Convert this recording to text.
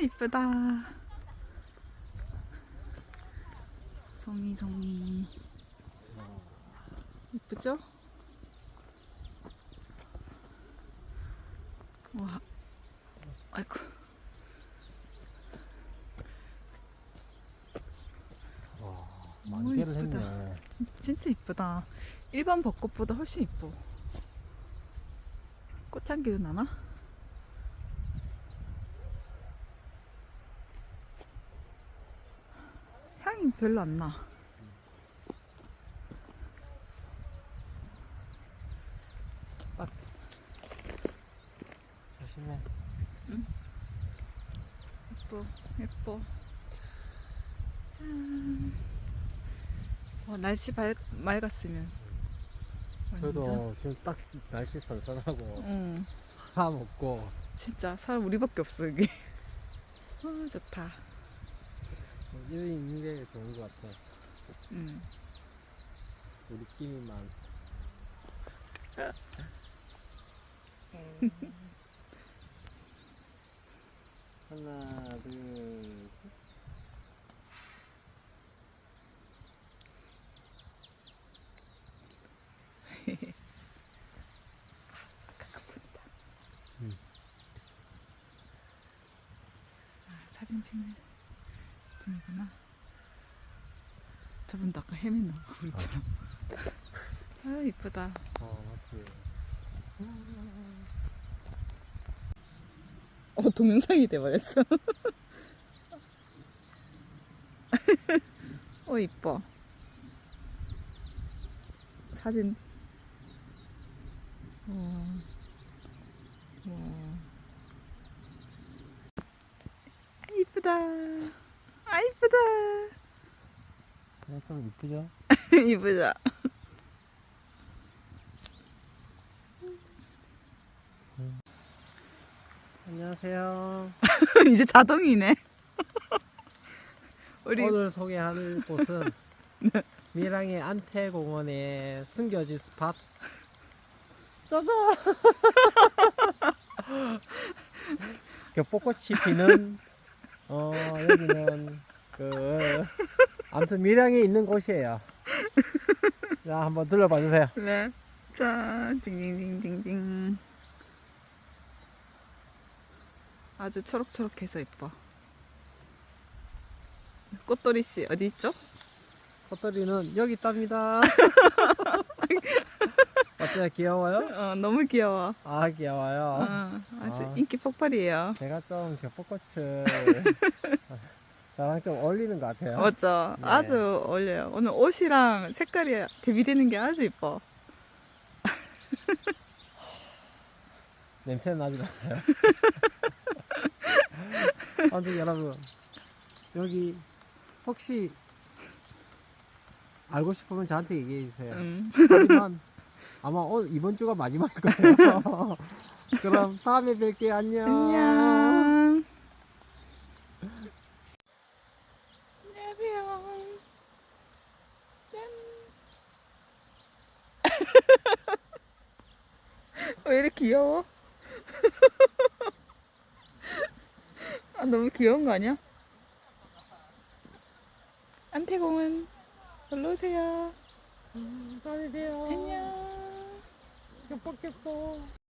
이쁘다. 송이 송이. 이쁘죠? 와, 아이고. 와, 만개를. 했네. 진, 진짜 이쁘다. 일반 벚꽃보다 훨씬 이뻐. 꽃향기도 나나? 향이 별로 안 나. 딱. 조심해. 예뻐, 예뻐. 짠. 와, 날씨 밝, 맑았으면. 완전. 그래도 지금 딱 날씨 선선하고 응, 사람 없고 진짜 사람 우리밖에 없어 여기. 아, 좋다. 이런 있는 게 좋은 것 같아. 응. 우리끼리만. 하나, 둘, 셋. 아, 사진 찍는 분이구나. 저분도 아까 헤맸나 봐, 우리처럼. 아, 이쁘다. 어, 맞지. 어, 동영상이 돼버렸어. 어, 이뻐. 사진. 와. 와. 이쁘다. 아, 이쁘다. 그냥 좀 이쁘죠? 이쁘죠? 안녕하세요. 이제 자동이네. 우리 오늘 소개할 곳은 밀양의 안태공원의 숨겨진 스팟. 짜잔! 겹벚꽃이 피는 어 여기는 그 아무튼 밀양에 있는 곳이에요. 자 한번 둘러봐 주세요. 네. 짠, 딩딩딩딩딩. 아주 초록초록해서 예뻐. 꽃돌이 씨 어디 있죠? 꽃돌이는 여기 있답니다. 어때요? 귀여워요? 어, 너무 귀여워. 아 귀여워요. 어, 아주 아. 인기 폭발이에요. 제가 좀 겹벚꽃을 저랑 좀 어울리는 것 같아요. 맞죠? 네. 아주 어울려요. 오늘 옷이랑 색깔이 대비되는 게 아주 예뻐. 냄새 나지 않아요? 아무튼 여러분 여기 혹시 알고 싶으면 저한테 얘기해 주세요. 음. 하지만 아마 오늘 이번 주가 마지막일 거예요. 그럼 다음에 뵐게요. 안녕. 안녕. 안녕하세요. 짠. 왜 이렇게 귀여워? 아, 너무 귀여운 거 아니야? 안태공은 놀러 오세요. 다음에 봬요. 안녕. 겹벚.